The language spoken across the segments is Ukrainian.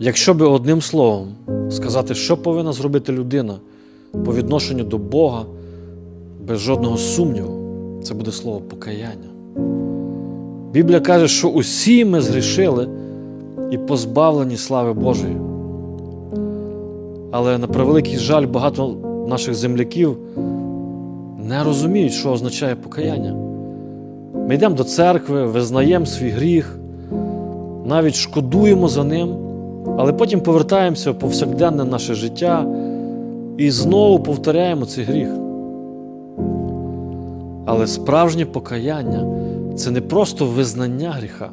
Якщо би одним словом сказати, що повинна зробити людина по відношенню до Бога, без жодного сумніву, це буде слово покаяння. Біблія каже, що усі ми згрішили і позбавлені слави Божої. Але на превеликий жаль, багато наших земляків не розуміють, що означає покаяння. Ми йдемо до церкви, визнаємо свій гріх, навіть шкодуємо за ним, але потім повертаємося в повсякденне наше життя і знову повторяємо цей гріх. Але справжнє покаяння це не просто визнання гріха,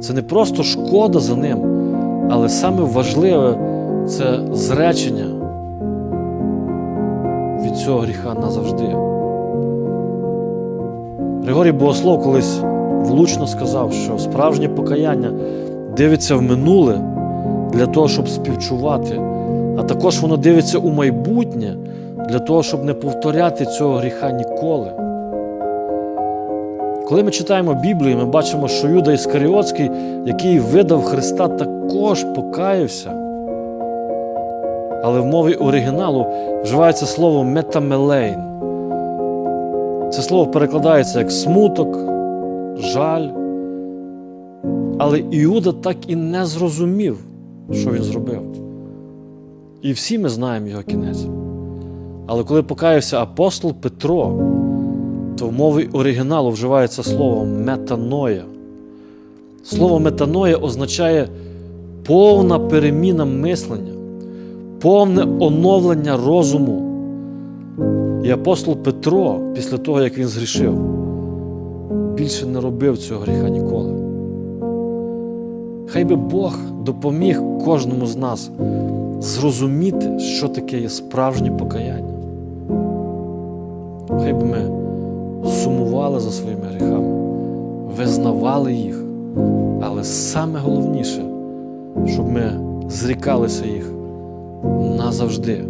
це не просто шкода за ним, але саме важливе це зречення від цього гріха назавжди. Григорій Богослов колись влучно сказав, що справжнє покаяння дивиться в минуле для того, щоб співчувати, а також воно дивиться у майбутнє для того, щоб не повторяти цього гріха ніколи. Коли ми читаємо Біблію, ми бачимо, що Юда Іскаріотський, який видав Христа, також покаявся. Але в мові оригіналу вживається слово метамелейн. Це слово перекладається як смуток, жаль. Але Іуда так і не зрозумів, що він зробив. І всі ми знаємо його кінець. Але коли покаявся апостол Петро, то в мові оригіналу вживається слово метаноя. Слово метаноя означає повна переміна мислення, повне оновлення розуму. І апостол Петро, після того, як він згрішив, більше не робив цього гріха ніколи. Хай би Бог допоміг кожному з нас зрозуміти, що таке є справжнє покаяння. Хай би ми сумували за своїми гріхами, визнавали їх, але саме головніше, щоб ми зрікалися їх назавжди.